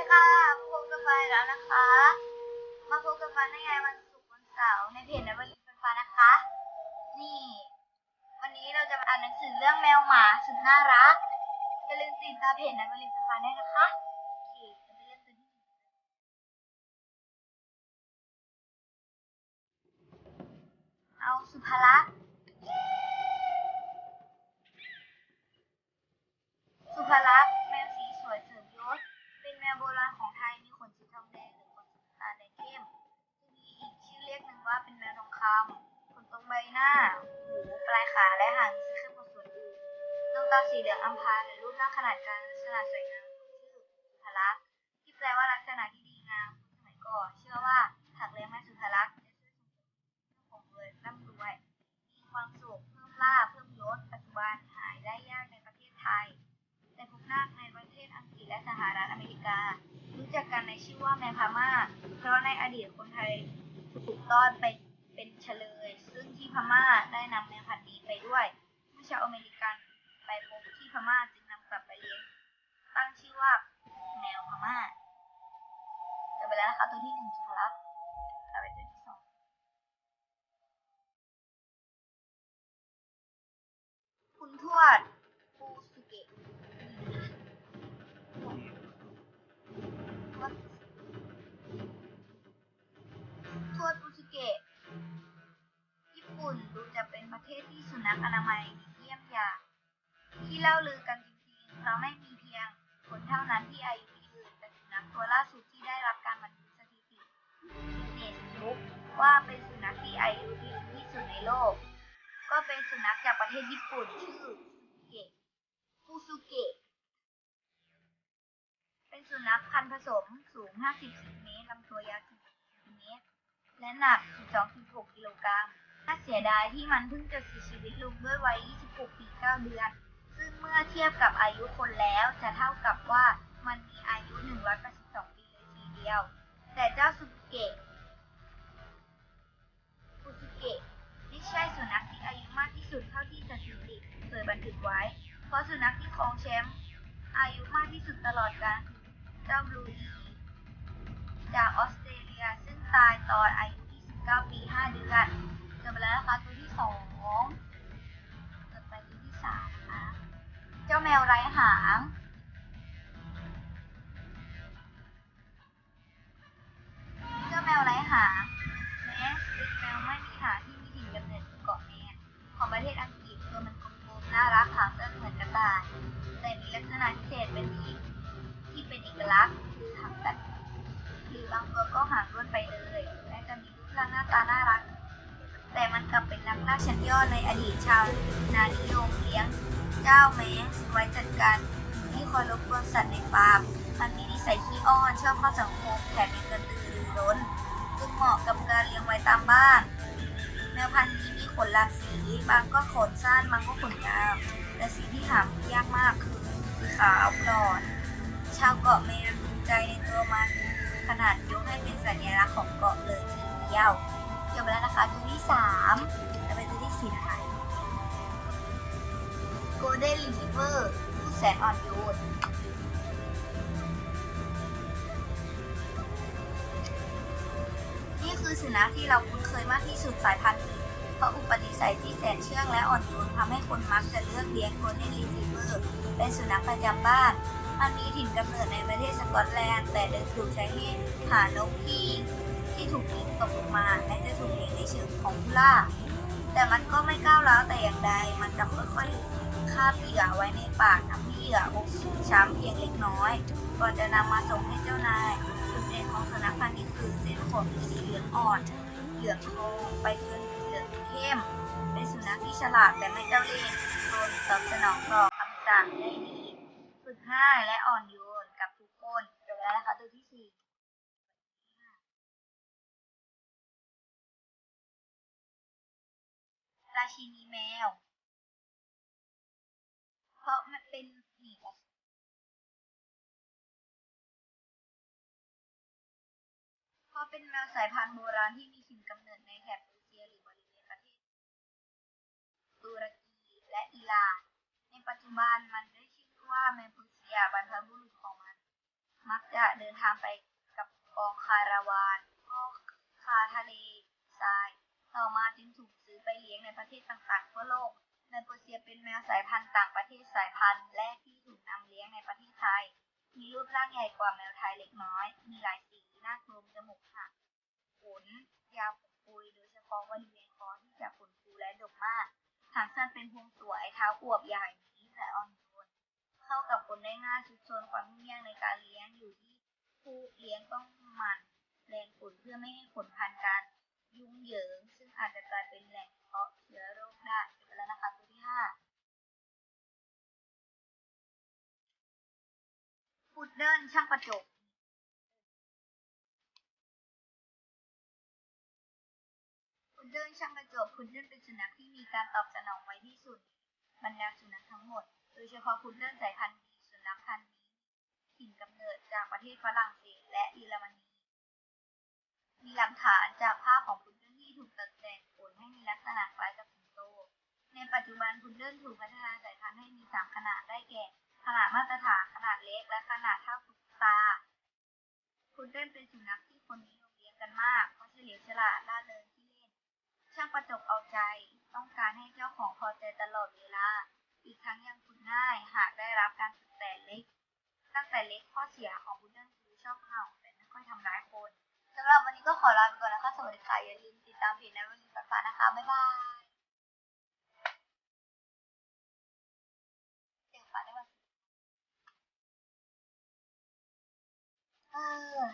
ดีค่ะพบกับไฟแล้วนะคะ มาพบกับฟในไงวันศุกร์วันเสาร์ในเพจนวลินไฟฟ้านะคะ นี่ วันนี้เราจะมาอ่านหนังสือเรื่องแมวหมาสุดน่ารักอย่าลืมติดตามเพจนวลินไฟฟ้าด้วยนะคะโอเคจะไปเริ่มกันที่เอาสุภาระสุ และหางสีเข้มกว่าส่วนอื่นดวงตาสีเหลืองอัมพาหรือรูปร่างขนาดกลางลักษณะสวยงามชื่อสุภลักษณ์ที่แปลว่าลักษณะที่ดีงามสมัยก่อนเชื่อว่าหากเลี้ยงแม่สุภลักษณ์จะช่วยส่งเสริมเรื่องของรวยร่ำรวยมีความสุขเพิ่มลาภเพิ่มยศปัจจุบันหายได้ยากในประเทศไทยแต่พบนาคในประเทศอังกฤษและสหรัฐอเมริกา รู้จักกันในชื่อว่าแมวพม่าเพราะในอดีตคนไทยถูกต้อนไปเป็นเฉลย ซึ่งที่พม่าได้นำแมวพันธุ์นี้ไปด้วยเมื่อชาวอเมริกันไปพบ ที่พม่าจึงนำกลับไปเลี้ยงตั้งชื่อว่าแมวพม่าจะไปแล้วนะคะตัวที่หนึ่งสุภลักษณ์ต่อไปตัวที่สองคุณทวด เท่านั้นที่อายุยืนแต่สุนัขตัวล่าสุดที่ได้รับการบันทึกสถิติเนสบุ๊กว่าเป็นสุนัขที่อายุยืนที่สุดในโลก ก็เป็นสุนัขจากประเทศญี่ปุ่นชื่อเกะฟูซุเกะเป็นสุนัขพันธุ์ผสมสูง 50เซนติเมตรลำตัวยาว10เซนเมตร และหนัก 12.6 กิโลกรัมน่าเสียดายที่มันเพิ่งจะเสียชีวิตลงด้วยวัย 26 ปี 9 เดือน ซึ่งเมื่อเทียบกับอายุคนแล้วจะเท่ากับว่ามันมีอายุ 182 ปีเลยทีเดียว แต่เจ้าสุเกะฟุสุเกะไม่ใช่สุนัขที่อายุมากที่สุดเท่าที่สถิติเคยบันทึกไว้ เพราะสุนัขที่ครองแชมป์อายุมากที่สุดตลอดกาลเจ้าบลูอีจากออสเตรเลียซึ่งตายตอนอายุ 29 ปี 5 เดือนจบแล้วนะคะตัวที่สองต่อไปตัวที่สาม จ้าแมวไร้หาง เจ้าแมวไร้หางแม้เป็นแมวไม่มีหางที่มีถิ่นกำเนิดเกาะแมนของประเทศอังกฤษตัวมันกลมๆน่ารักหางสั้นเหมือนกระต่าย แต่มีลักษณะพิเศษเป็นที่ที่เป็นเอกลักษณ์คือหางตัดหรือบางตัวก็หางร่วนไปเลยและจะมีรูปร่างหน้าตาน่ารักแต่มันกลับเป็นนักล่าชั้นยอดในอดีตชาวนานิยมเลี้ยง เจ้าแมงไว้จัดการที่คอยรบกวนสัตว์ในฟาร์ม มันมีนิสัยขี้อ้อนชอบเข้าสังคมแถมยังกระตือรือร้น จึงเหมาะกับการเลี้ยงไว้ตามบ้าน แมวพันธุ์นี้มีขนหลากสี บางก็ขนสั้นบางก็ขนยาว แต่สีที่หายากมากคือสีขาวบลอด ชาวเกาะแมนภูมิใจในตัวมัน ขนาดยกให้เป็นสัญลักษณ์ของเกาะเลยทีเดียวจบแล้วนะคะตัวที่สาม แสนอ่อนโยนนี่คือสุนัขที่เราคุ้นเคยมากที่สุดสายพันธุ์หนึ่งเพราะอุปนิสัยที่แสนเชื่องและอ่อนโยนทำให้คนมักจะเลือกเลี้ยง Golden Retriever เป็นสุนัขประจำบ้าน มันมีถิ่นกำเนิดในประเทศสกอตแลนด์ แต่เดิมถูกใช้ให้หานกพีงที่ถูกยิงตกลงมาและจะถูกเลี้ยงในเชิงของผู้ล่าแต่มันก็ไม่ก้าวร้าวแต่อย่างใด มันจาบเหยื่อไว้ในปากทำให้เหยื่อกช้ำเพียงเล็กน้อย ก่อนจะนำมาส่งให้เจ้านายจุดเด่นของสุนัขพันธุ์นี้คือเส้นขนสีเหลืองอ่อนเหลืองทองไปจนเหลืองเข้ม เป็นสุนัขที่ฉลาดแต่ไม่เจ้าเล่ห์โดนตอบสนองต่อคำสั่งได้ดีฝึกง่ายและอ่อนโยนกับทุกคนจบแล้วนะคะตัวที่สี่ราชินีแมว เพราะมันเป็นหนีเพราะเป็นแมวสายพันธุ์โบราณที่มีถิ่นกำเนิดในแถบเอเชียหรือบริเวณประเทศ ตุรกีและอิหร่าน ในปัจจุบันมันได้ชื่อว่าแมวเปอร์เซียบรรพบุรุษของมัน มักจะเดินทางไปกับกองคาราวานพ่อคาทะเลทราย ต่อมาจึงถูกซื้อไปเลี้ยงในประเทศต่างๆทั่วโลกในโปเซียเป็นแมวสายพันธุ์ต่าง พันธุ์แรกที่ถูกนำเลี้ยงในประเทศไทย มีรูปร่างใหญ่กว่าแมวไทยเล็กน้อย มีหลายสี หน้ากลมจมูกหักขนยาวปุยโดยเฉพาะบริเวณคอที่จะขนฟูและดกมากหางสั้นเป็นพวงสวยเท้าอวบใหญ่นิสัยอ่อนโยนเข้ากับคนได้ง่ายชุดชนความยุ่งยากในการเลี้ยงอยู่ที่ผู้เลี้ยงต้องหมั่นแรงขนเพื่อไม่ให้ขนพันกันยุ่งเหยิง ซึ่งอาจจะกลายเป็นแหล่งเพาะเชื้อโรคได้ เดิ้ลช่างประจบพุดเดิ้ลช่างประจบพุดเดิ้ลเป็นสุนัขที่มีการตอบสนองไวที่สุดบรรดาสุนัขทั้งหมด โดยเฉพาะพุดเดิ้ลสายพันธุ์ดีสุนัขพันธุ์นี้ถิ่นกำเนิดจากประเทศฝรั่งเศสและเยอรมนี มีหลักฐานจากภาพของพุดเดิ้ลที่ถูกตัดแต่งขนให้มีลักษณะคล้ายกับสิงโต ในปัจจุบันพุดเดิ้ลถูกพัฒนาสายพันธุ์ให้มีสามขนาดได้แก่ขนาดมาตรฐาน นาดเล็กและขนาดเท่าตุ๊กตา พุดเดิ้ลเป็นสุนัขที่คนนิยมเลี้ยงกันมาก เพราะเฉลียวฉลาดล่าเริงที่เล่น ช่างประจบเอาใจ ต้องการให้เจ้าของพอใจตลอดเวลา อีกทั้งยังคุ้นง่าย หากได้รับการฝึกแต่เล็ก ตั้งแต่เล็กข้อเสียของพุดเดิ้ลคือชอบเห่าแต่ไม่ค่อยทำร้ายคนสำหรับวันนี้ก็ขอลาไปก่อนนะคะ สวัสดีค่ะ อย่าลืมติดตามเพจนวันนี้ฟ้านะคะ บ๊ายบาย ดี๋